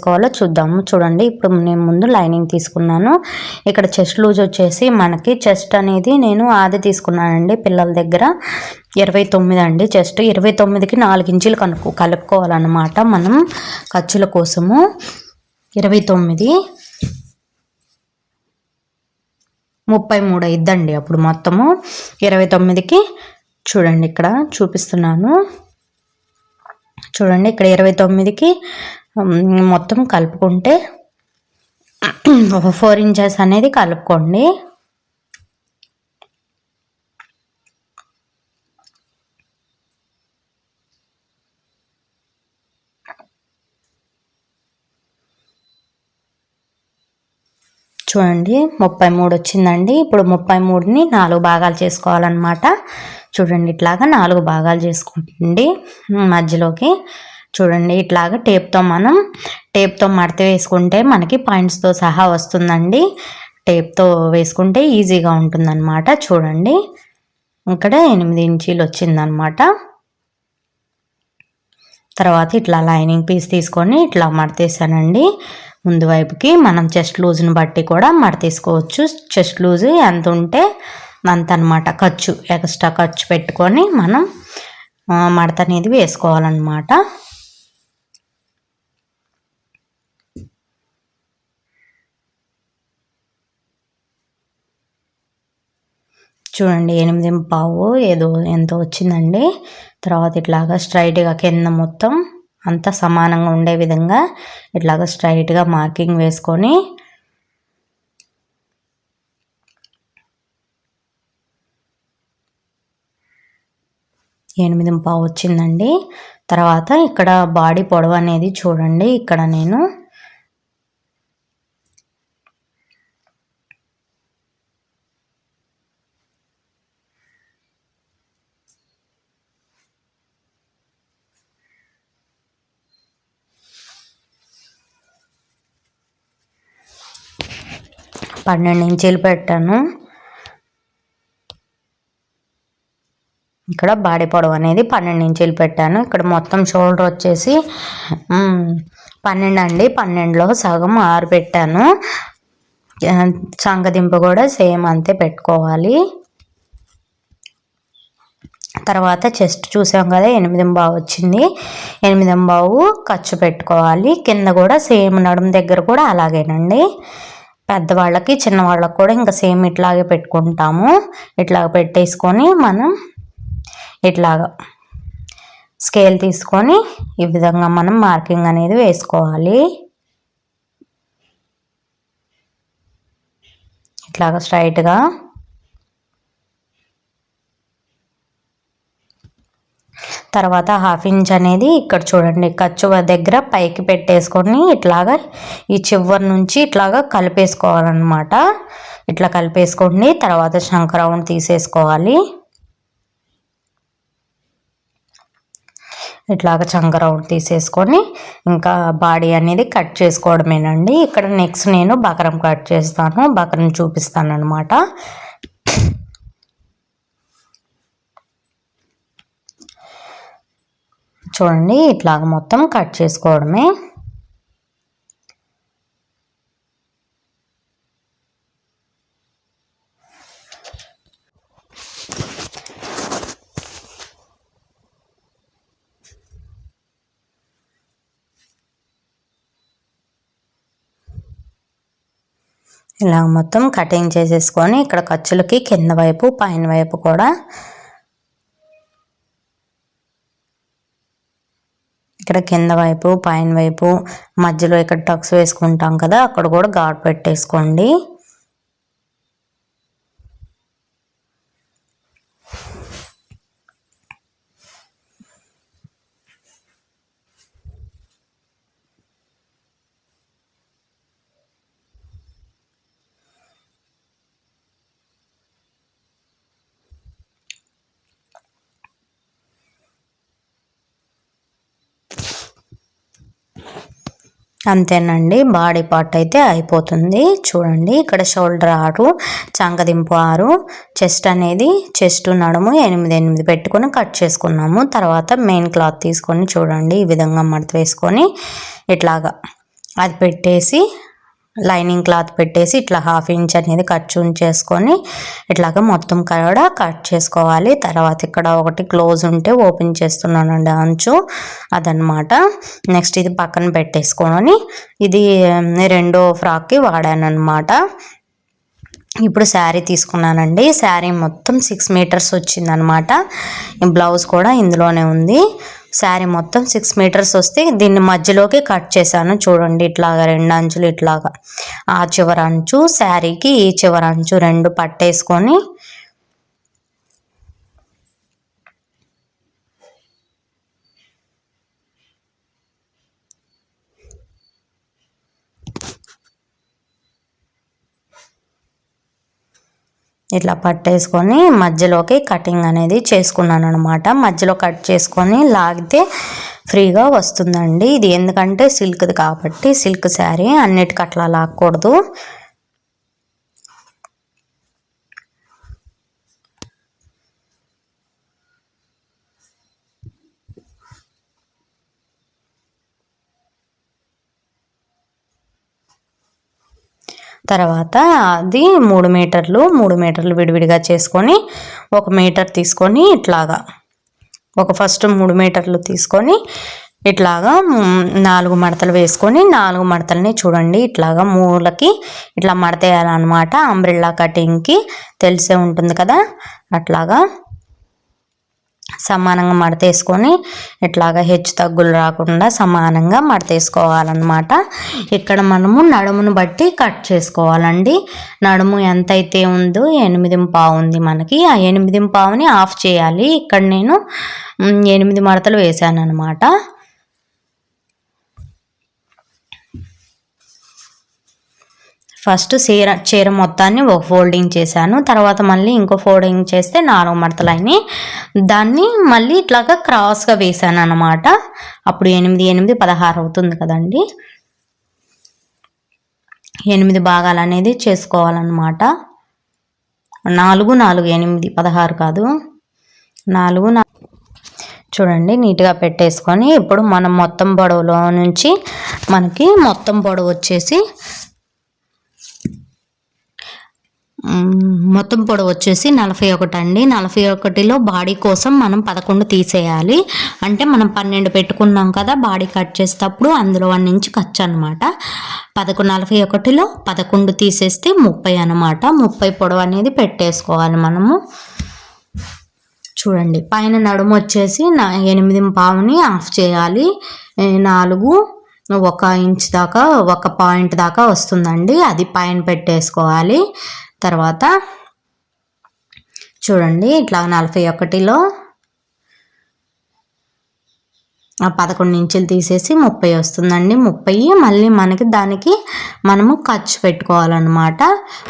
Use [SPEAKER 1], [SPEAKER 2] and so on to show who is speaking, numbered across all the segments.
[SPEAKER 1] చేసుకోవాలో చూద్దాము. చూడండి ఇప్పుడు నేను ముందు లైనింగ్ తీసుకున్నాను. ఇక్కడ చెస్ట్ లూజ్ వచ్చేసి మనకి చెస్ట్ అనేది నేను ఆది తీసుకున్నానండి పిల్లల దగ్గర. ఇరవై తొమ్మిది అండి చెస్ట్. ఇరవై తొమ్మిదికి నాలుగు ఇంచులు కనుక్కు కలుపుకోవాలన్నమాట మనం ఖర్చుల కోసము. ఇరవై తొమ్మిది. ముప్పై మూడు అయిద్దండి అప్పుడు మొత్తము. ఇరవై తొమ్మిదికి చూడండి ఇక్కడ చూపిస్తున్నాను. చూడండి ఇక్కడ ఇరవై తొమ్మిదికి మొత్తం కలుపుకుంటే ఫోర్ ఇంచెస్ అనేది కలుపుకోండి. చూడండి ముప్పై మూడు వచ్చిందండి. ఇప్పుడు ముప్పై మూడుని నాలుగు భాగాలు చేసుకోవాలన్నమాట. చూడండి ఇట్లాగా నాలుగు భాగాలు చేసుకోండి మధ్యలోకి చూడండి ఇట్లాగా టేప్తో మనం టేప్తో మడత వేసుకుంటే మనకి పాయింట్స్తో సహా వస్తుందండి. టేప్తో వేసుకుంటే ఈజీగా ఉంటుందన్నమాట. చూడండి ఇక్కడ ఎనిమిది ఇంచీలు వచ్చిందనమాట తర్వాత ఇట్లా లైనింగ్ పీస్ తీసుకొని ఇట్లా మడతేసానండి. ముందు వైపుకి మనం చెస్ట్ లూజ్ని బట్టి కూడా మడతీసుకోవచ్చు. చెస్ట్ లూజ్ ఎంత ఉంటే అంత అనమాట ఖర్చు ఎక్స్ట్రా ఖర్చు పెట్టుకొని మనం మడత అనేది వేసుకోవాలన్నమాట. చూడండి ఎనిమిది పావు ఏదో ఎంతో వచ్చిందండి. తర్వాత ఇట్లాగా స్ట్రైట్గా కింద మొత్తం అంతా సమానంగా ఉండే విధంగా ఇట్లాగా స్ట్రైట్గా మార్కింగ్ వేసుకొని ఎనిమిది పావు వచ్చిందండి. తర్వాత ఇక్కడ బాడీ పొడవు అనేది చూడండి ఇక్కడ నేను పన్నెండు ఇంచీలు పెట్టాను. ఇక్కడ బాడీ పొడవు అనేది పన్నెండు ఇంచీలు పెట్టాను. ఇక్కడ మొత్తం షోల్డర్ వచ్చేసి పన్నెండు అండి. పన్నెండులో సగం ఆరు పెట్టాను. చంకదింపు కూడా సేమ్ అంతే పెట్టుకోవాలి. తర్వాత చెస్ట్ చూసాం కదా ఎనిమిది బావు వచ్చింది. ఎనిమిది బావు ఖర్చు పెట్టుకోవాలి. కింద కూడా సేమ్ నడుము దగ్గర కూడా అలాగేనండి. పెద్దవాళ్ళకి చిన్నవాళ్ళకి కూడా ఇంకా సేమ్ ఇట్లాగే పెట్టుకుంటాము. ఇట్లాగ పెట్టేసుకొని మనం ఇట్లాగ స్కేల్ తీసుకొని ఈ విధంగా మనం మార్కింగ్ అనేది వేసుకోవాలి. ఇట్లాగా స్ట్రైట్గా తర్వాత హాఫ్ ఇంచ్ అనేది ఇక్కడ చూడండి ఖర్చు దగ్గర పైకి పెట్టేసుకొని ఇట్లాగా ఈ చివరి నుంచి ఇట్లాగా కలిపేసుకోవాలన్నమాట. ఇట్లా కలిపేసుకోండి తర్వాత శంకరౌండ్ తీసేసుకోవాలి. ఇట్లాగ చంక రౌండ్ తీసేసుకొని ఇంకా బాడీ అనేది కట్ చేసుకోవడమేనండి. ఇక్కడ నెక్స్ట్ నేను బకరం కట్ చేస్తాను బకరం చూపిస్తాను అనమాట చూడండి ఇట్లాగ మొత్తం కట్ చేసుకోవడమే. ఇలా మొత్తం కటింగ్ చేసేసుకొని ఇక్కడ ఖర్చులకి కింద వైపు పైన వైపు కూడా ఇక్కడ కింద వైపు పైన వైపు మధ్యలో ఇక్కడ టక్స్ వేసుకుంటాం కదా అక్కడ కూడా ఘాట్ పెట్టేసుకోండి. అంతేనండి. బాడీ పార్ట్ అయితే అయిపోతుంది. చూడండి ఇక్కడ షోల్డర్ ఆరు చంకదింపు ఆరు చెస్ట్ అనేది చెస్ట్ నడుము ఎనిమిది ఎనిమిది పెట్టుకొని కట్ చేసుకున్నాము. తర్వాత మెయిన్ క్లాత్ తీసుకొని చూడండి ఈ విధంగా మడత వేసుకొని ఇట్లాగా అది పెట్టేసి లైనింగ్ క్లాత్ పెట్టేసి ఇట్లా హాఫ్ ఇంచ్ అనేది కట్ చేసుకొని ఇట్లాగ మొత్తం కూడా కట్ చేసుకోవాలి. తర్వాత ఇక్కడ ఒకటి క్లోజ్ ఉంటే ఓపెన్ చేస్తున్నానండి అంచు అదనమాట. నెక్స్ట్ ఇది పక్కన పెట్టేసుకొని ఇది రెండో ఫ్రాక్కి వాడానమాట ఇప్పుడు శారీ తీసుకున్నానండి. శారీ మొత్తం సిక్స్ మీటర్స్ వచ్చిందనమాట. బ్లౌజ్ కూడా ఇందులోనే ఉంది. శారీ మొత్తం సిక్స్ మీటర్స్ వస్తే దీన్ని మధ్యలోకి కట్ చేశాను. చూడండి ఇట్లాగా రెండు అంచులు ఇట్లాగా. ఆ చివర అంచు శారీకి ఈ చివర అంచు రెండు పట్టేసుకొని ఇట్లా పట్టేసుకొని మధ్యలోకి కటింగ్ అనేది చేసుకున్నాను అనమాట మధ్యలో కట్ చేసుకొని లాగితే ఫ్రీగా వస్తుందండి. ఇది ఎందుకంటే సిల్క్ది కాబట్టి సిల్క్ శారీ అన్నిటికట్లా లాక్కూడదు. తర్వాత అది మూడు మీటర్లు మూడు మీటర్లు విడివిడిగా చేసుకొని ఒక మీటర్ తీసుకొని ఇట్లాగా. ఒక ఫస్ట్ మూడు మీటర్లు తీసుకొని ఇట్లాగా నాలుగు మడతలు వేసుకొని నాలుగు మడతలని చూడండి ఇట్లాగా మూలకి ఇట్లా మడతేయాలన్నమాట. అంబ్రిల్లా కటింగ్కి తెలిసే ఉంటుంది కదా? అట్లాగా సమానంగా మడతేసుకొని ఇట్లాగా హెచ్చు తగ్గులు రాకుండా సమానంగా మడతేసుకోవాలన్నమాట ఇక్కడ మనము నడుమును బట్టి కట్ చేసుకోవాలండి. నడుము ఎంతైతే ఉందో ఎనిమిది పావు ఉంది మనకి. ఆ ఎనిమిది పావుని ఆఫ్ చేయాలి. ఇక్కడ నేను ఎనిమిది మడతలు వేసాను అనమాట ఫస్ట్ చీర చీర మొత్తాన్ని ఒక ఫోల్డింగ్ చేశాను. తర్వాత మళ్ళీ ఇంకో ఫోల్డింగ్ చేస్తే నాలుగు మడతలు దాన్ని మళ్ళీ ఇట్లాగా క్రాస్గా వేసాను అనమాట అప్పుడు ఎనిమిది ఎనిమిది పదహారు అవుతుంది కదండి. ఎనిమిది భాగాలు అనేది చేసుకోవాలన్నమాట. నాలుగు నాలుగు ఎనిమిది పదహారు కాదు. నాలుగు చూడండి నీట్గా పెట్టేసుకొని ఇప్పుడు మనం మొత్తం పొడవులో నుంచి మనకి మొత్తం పొడవు వచ్చేసి మొత్తం పొడవు వచ్చేసి నలభై ఒకటి అండి. నలభై ఒకటిలో బాడీ కోసం మనం పదకొండు తీసేయాలి. అంటే మనం పన్నెండు పెట్టుకున్నాం కదా బాడీ కట్ చేసేటప్పుడు అందులో వన్ నుంచి ఖర్చు అనమాట పదకొండు నలభై ఒకటిలో పదకొండు తీసేస్తే ముప్పై అనమాట ముప్పై పొడవు అనేది పెట్టేసుకోవాలి మనము. చూడండి పైన నడుము వచ్చేసి నా ఎనిమిది పావుని ఆఫ్ చేయాలి. నాలుగు ఒక ఇంచ్ దాకా ఒక పాయింట్ దాకా వస్తుందండి. అది పైన పెట్టేసుకోవాలి. తర్వాత చూడండి ఇట్లా నలభై ఒకటిలో ఆ పదకొండు ఇంచులు తీసేసి ముప్పై వస్తుందండి. ముప్పై మళ్ళీ మనకి దానికి మనము ఖర్చు పెట్టుకోవాలన్నమాట.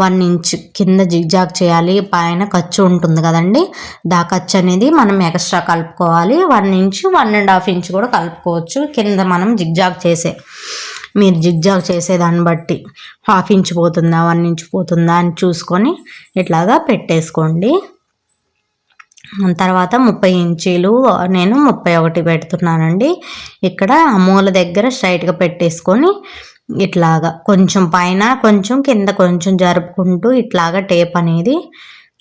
[SPEAKER 1] వన్ ఇంచ్ కింద జిగ్జాగ్ చేయాలి. పైన ఖర్చు ఉంటుంది కదండి. దా ఖర్చు అనేది మనం ఎక్స్ట్రా కలుపుకోవాలి. One inch one and half inch కూడా కలుపుకోవచ్చు. కింద మనం జిగ్జాగ్ చేసే మీరు జిగ్జాగ్ చేసేదాన్ని బట్టి హాఫ్ ఇంచ్ పోతుందా వన్ ఇంచ్ పోతుందా అని చూసుకొని ఇట్లాగా పెట్టేసుకోండి. తర్వాత ముప్పై ఇంచీలు నేను ముప్పై ఒకటి పెడుతున్నానండి. ఇక్కడ మూల దగ్గర స్ట్రైట్గా పెట్టేసుకొని ఇట్లాగా కొంచెం పైన కొంచెం కింద కొంచెం జరుపుకుంటూ ఇట్లాగా టేప్ అనేది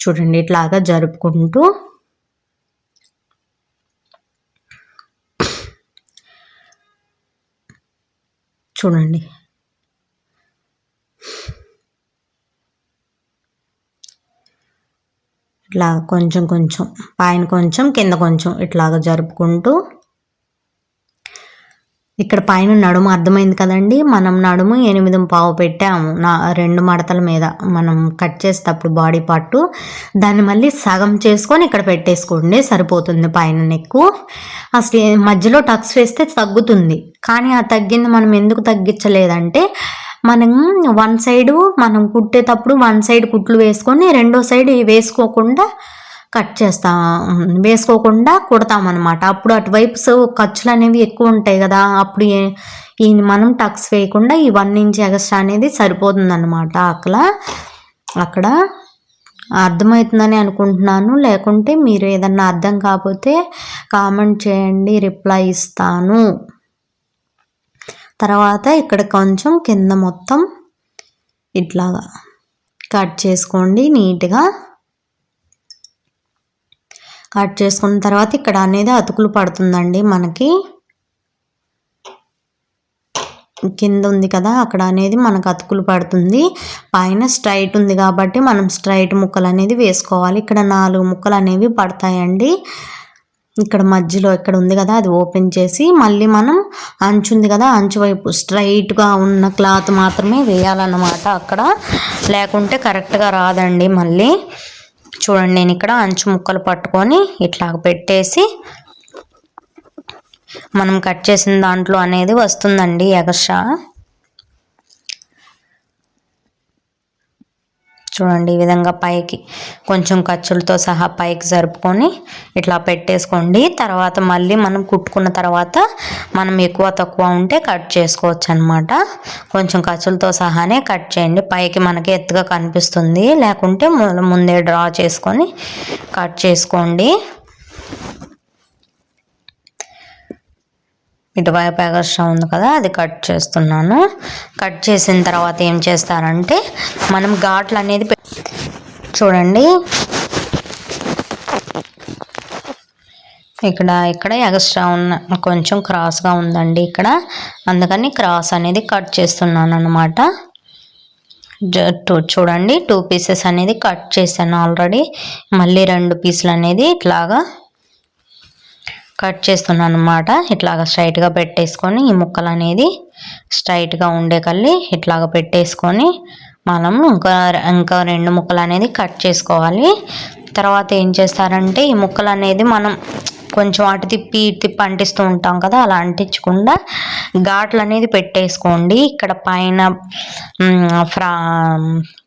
[SPEAKER 1] చూడండి ఇట్లాగా జరుపుకుంటూ చూడండి. ఇట్లా కొంచెం కొంచెం పైన కొంచెం కింద కొంచెం ఇట్లాగ జరుపుకుంటూ ఇక్కడ పైన నడుము అర్థమైంది కదండి. మనం నడుము ఎనిమిది పావు పెట్టాము. నా రెండు మడతల మీద మనం కట్ చేసేటప్పుడు బాడీ పార్ట్. దాన్ని మళ్ళీ సగం చేసుకొని ఇక్కడ పెట్టేసుకోండి. సరిపోతుంది పైన నెక్కు. అసలు మధ్యలో టక్స్ వేస్తే తగ్గుతుంది. కానీ ఆ తగ్గింది మనం ఎందుకు తగ్గించలేదంటే మనం వన్ సైడు మనం కుట్టేటప్పుడు వన్ సైడ్ కుట్లు వేసుకొని రెండో సైడ్ వేసుకోకుండా కట్ చేస్తాం వేసుకోకుండా కుడతామన్నమాట. అప్పుడు అటువైపు ఖర్చులు అనేవి ఎక్కువ ఉంటాయి కదా. అప్పుడు ఈ మనం టక్స్ వేయకుండా ఈ వన్ ఇంచ్ ఎగస్ట్రా అనేది సరిపోతుందన్నమాట అక్కడ. అక్కడ అర్థమవుతుందని అనుకుంటున్నాను. లేకుంటే మీరు ఏదన్నా అర్థం కాకపోతే కామెంట్ చేయండి రిప్లై ఇస్తాను. తర్వాత ఇక్కడ కొంచెం కింద మొత్తం ఇట్లాగా కట్ చేసుకోండి నీట్గా. కట్ చేసుకున్న తర్వాత ఇక్కడ అనేది అతుకులు పడుతుందండి మనకి. కింద ఉంది కదా అక్కడ అనేది మనకు అతుకులు పడుతుంది. పైన స్ట్రైట్ ఉంది కాబట్టి మనం స్ట్రైట్ ముక్కలు అనేది వేసుకోవాలి. ఇక్కడ నాలుగు ముక్కలు అనేవి పడతాయండి. ఇక్కడ మధ్యలో ఇక్కడ ఉంది కదా అది ఓపెన్ చేసి మళ్ళీ మనం అంచు ఉంది కదా అంచు వైపు స్ట్రైట్గా ఉన్న క్లాత్ మాత్రమే వేయాలన్నమాట. అక్కడ లేకుంటే కరెక్ట్గా రాదండి మళ్ళీ. చూడండి నేను ఇక్కడ అంచు ముక్కలు పట్టుకొని ఇట్లా పెట్టేసి మనం కట్ చేసిన దాంట్లో అనేది వస్తుందండి ఎగస్ట్రా. చూడండి ఈ విధంగా పైకి కొంచెం ఖర్చులతో సహా పైకి జరుపుకొని ఇట్లా పెట్టేసుకోండి. తర్వాత మళ్ళీ మనం కుట్టుకున్న తర్వాత మనం ఎక్కువ తక్కువ ఉంటే కట్ చేసుకోవచ్చు అనమాట కొంచెం ఖర్చులతో సహానే కట్ చేయండి. పైకి మనకి ఎత్తుగా కనిపిస్తుంది. లేకుంటే ముందే డ్రా చేసుకొని కట్ చేసుకోండి. ఇటువైపు ఎగస్ట్రా ఉంది కదా అది కట్ చేస్తున్నాను. కట్ చేసిన తర్వాత ఏం చేస్తారంటే మనం ఘాట్లు అనేది చూడండి. ఇక్కడ ఇక్కడ ఎగస్ట్రా ఉన్న కొంచెం క్రాస్గా ఉందండి ఇక్కడ. అందుకని క్రాస్ అనేది కట్ చేస్తున్నాను అనమాట టూ చూడండి టూ పీసెస్ అనేది కట్ చేశాను ఆల్రెడీ. మళ్ళీ రెండు పీసులు అనేది ఇట్లాగా కట్ చేస్తున్నాను అనమాట ఇట్లాగ స్ట్రైట్గా పెట్టేసుకొని ఈ ముక్కలు అనేది స్ట్రైట్గా ఉండే కల్లి ఇట్లాగ పెట్టేసుకొని మనం ఇంకా ఇంకా రెండు ముక్కలు అనేది కట్ చేసుకోవాలి. తర్వాత ఏం చేస్తారంటే ఈ ముక్కలు అనేది మనం కొంచెం అటు తిప్పి తిప్పి అంటిస్తూ ఉంటాం కదా అలా అంటించకుండా ఘాట్లు అనేది పెట్టేసుకోండి. ఇక్కడ పైన ఫ్రా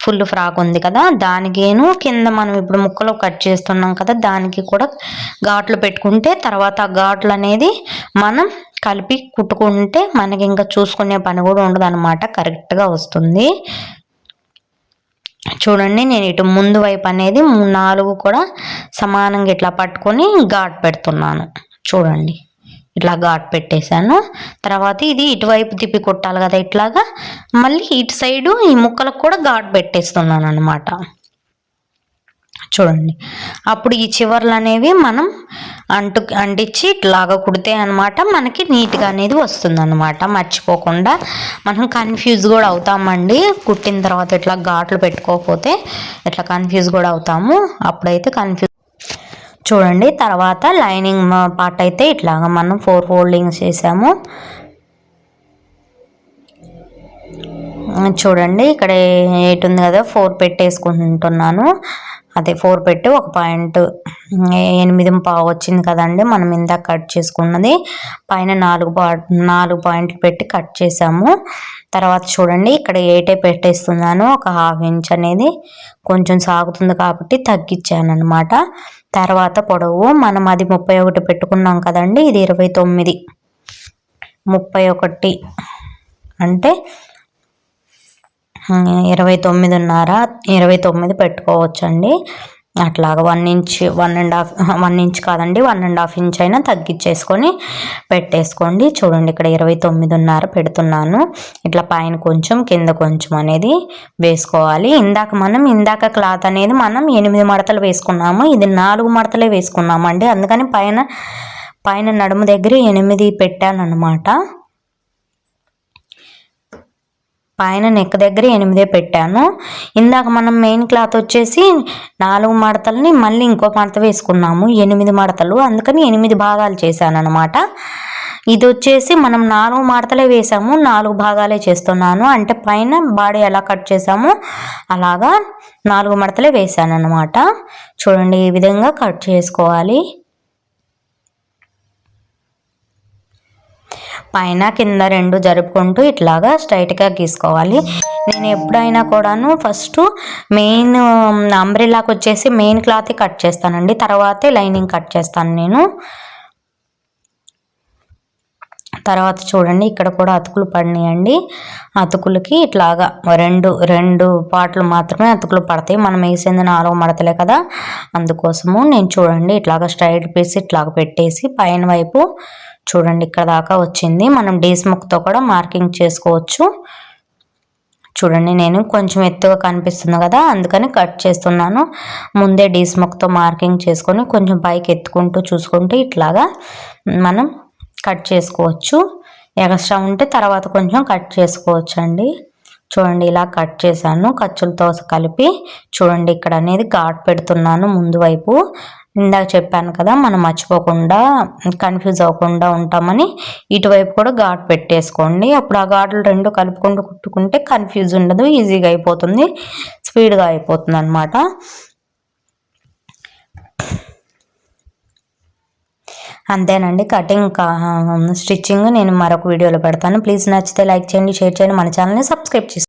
[SPEAKER 1] ఫుల్ ఫ్రాక్ ఉంది కదా దానికేను కింద మనం ఇప్పుడు ముక్కలు కట్ చేస్తున్నాం కదా దానికి కూడా ఘాట్లు పెట్టుకుంటే తర్వాత ఆ ఘాట్లు అనేది మనం కలిపి కుట్టుకుంటే మనకి ఇంకా చూసుకునే పని కూడా ఉండదు అనమాట కరెక్ట్గా వస్తుంది. చూడండి నేను ఇటు ముందు వైపు అనేది నాలుగు కూడా సమానంగా ఇట్లా పట్టుకొని ఘాట్ పెడుతున్నాను. చూడండి. ఇట్లా ఘాట్ పెట్టేశాను. తర్వాత ఇది ఇటువైపు తిప్పి కొట్టాలి కదా ఇట్లాగా. మళ్ళీ ఇటు సైడు ఈ ముక్కలకు కూడా ఘాట్ పెట్టేస్తున్నాను అనమాట చూడండి. అప్పుడు ఈ చివర్లు అనేవి మనం అంటు అంటించి ఇట్లాగా కుడితే అనమాట మనకి నీట్గా అనేది వస్తుంది అనమాట మర్చిపోకుండా మనం కన్ఫ్యూజ్ కూడా అవుతామండి. కుట్టిన తర్వాత ఇట్లా ఘాట్లు పెట్టుకోకపోతే ఇట్లా కన్ఫ్యూజ్ కూడా అవుతాము. అప్పుడైతే కన్ఫ్యూజ్ చూడండి తర్వాత లైనింగ్ పార్ట్ అయితే ఇట్లాగా మనం ఫోర్ ఫోల్డింగ్స్ చేసాము. చూడండి ఇక్కడ ఎయిట్ ఉంది కదా ఫోర్ పెట్టేసుకుంటున్నాను. అదే ఫోర్ పెట్టి ఒక పాయింట్ ఎనిమిది పావు వచ్చింది కదండి. మనం ఇందాక కట్ చేసుకున్నది. పైన నాలుగు పా నాలుగు పాయింట్లు పెట్టి కట్ చేసాము. తర్వాత చూడండి ఇక్కడ ఏటే పెట్టేస్తున్నాను. ఒక హాఫ్ ఇంచ్ అనేది కొంచెం సాగుతుంది కాబట్టి తగ్గించాను అనమాట తర్వాత పొడవు మనం అది ముప్పై ఒకటి పెట్టుకున్నాం కదండి. ఇది ఇరవై తొమ్మిది. ముప్పై ఒకటి. అంటే ఇరవై తొమ్మిదిన్నర ఇరవై తొమ్మిది పెట్టుకోవచ్చండి. అట్లాగా one inch one and half one inch కాదండి వన్ అండ్ హాఫ్ ఇంచ్ అయినా తగ్గించేసుకొని పెట్టేసుకోండి. చూడండి ఇక్కడ ఇరవై తొమ్మిదిన్నర పెడుతున్నాను. ఇట్లా పైన కొంచెం కింద కొంచెం అనేది వేసుకోవాలి. ఇందాక మనం ఇందాక క్లాత్ అనేది మనం ఎనిమిది మడతలు వేసుకున్నాము. ఇది నాలుగు మడతలే వేసుకున్నామండి. అందుకని పైన పైన నడుము దగ్గర ఎనిమిది పెట్టాను అనమాట పైన నెక్ దగ్గర ఎనిమిదే పెట్టాను. ఇందాక మనం మెయిన్ క్లాత్ వచ్చేసి నాలుగు మడతల్ని మళ్ళీ ఇంకో మడత వేసుకున్నాము. ఎనిమిది మడతలు. అందుకని ఎనిమిది భాగాలు చేశాను అనమాట ఇది వచ్చేసి మనం నాలుగు మడతలే వేసాము. నాలుగు భాగాలే చేస్తున్నాను. అంటే పైన బాడీ ఎలా కట్ చేసామో అలాగా నాలుగు మడతలే వేసాను అనమాట చూడండి ఈ విధంగా కట్ చేసుకోవాలి. పైన కింద రెండు జరుపుకుంటూ ఇట్లాగా స్ట్రైట్గా గీసుకోవాలి. నేను ఎప్పుడైనా కూడాను ఫస్ట్ మెయిన్ అంబ్రిల్లాకి వచ్చేసి మెయిన్ క్లాత్ కట్ చేస్తానండి. తర్వాతే లైనింగ్ కట్ చేస్తాను నేను. తర్వాత చూడండి ఇక్కడ కూడా అతుకులు పడినాయండి. అతుకులకి ఇట్లాగా రెండు రెండు పాటలు మాత్రమే అతుకులు పడతాయి. మనం వేసింది నాలుగు మడతలే కదా. అందుకోసము నేను చూడండి ఇట్లాగా స్ట్రైట్ పీస్ ఇట్లాగ పెట్టేసి పైన వైపు చూడండి ఇక్కడ దాకా వచ్చింది. మనం డీస్ ముక్తో కూడా మార్కింగ్ చేసుకోవచ్చు. చూడండి నేను కొంచెం ఎత్తుగా కనిపిస్తుంది కదా అందుకని కట్ చేస్తున్నాను. ముందే డీస్ ముక్తో మార్కింగ్ చేసుకొని కొంచెం పైకి ఎత్తుకుంటూ చూసుకుంటూ ఇట్లాగా మనం కట్ చేసుకోవచ్చు. ఎక్స్ట్రా ఉంటే తర్వాత కొంచెం కట్ చేసుకోవచ్చు అండి చూడండి ఇలా కట్ చేశాను. ఖర్చులతో కలిపి చూడండి ఇక్కడ అనేది ఘాట్ పెడుతున్నాను ముందు వైపు. ఇందాక చెప్పాను కదా మనం మర్చిపోకుండా కన్ఫ్యూజ్ అవ్వకుండా ఉంటామని ఇటువైపు కూడా ఘాట్ పెట్టేసుకోండి. అప్పుడు ఆ ఘాట్లు రెండు కలుపుకుంటూ కుట్టుకుంటే కన్ఫ్యూజ్ ఉండదు ఈజీగా అయిపోతుంది స్పీడ్గా అయిపోతుంది అనమాట అంతేనండి కటింగ్ స్టిచ్చింగ్ నేను మరొక వీడియోలో పెడతాను. ప్లీజ్ నచ్చితే లైక్ చేయండి షేర్ చేయండి మన ఛానల్ని సబ్స్క్రైబ్ చేసుకోండి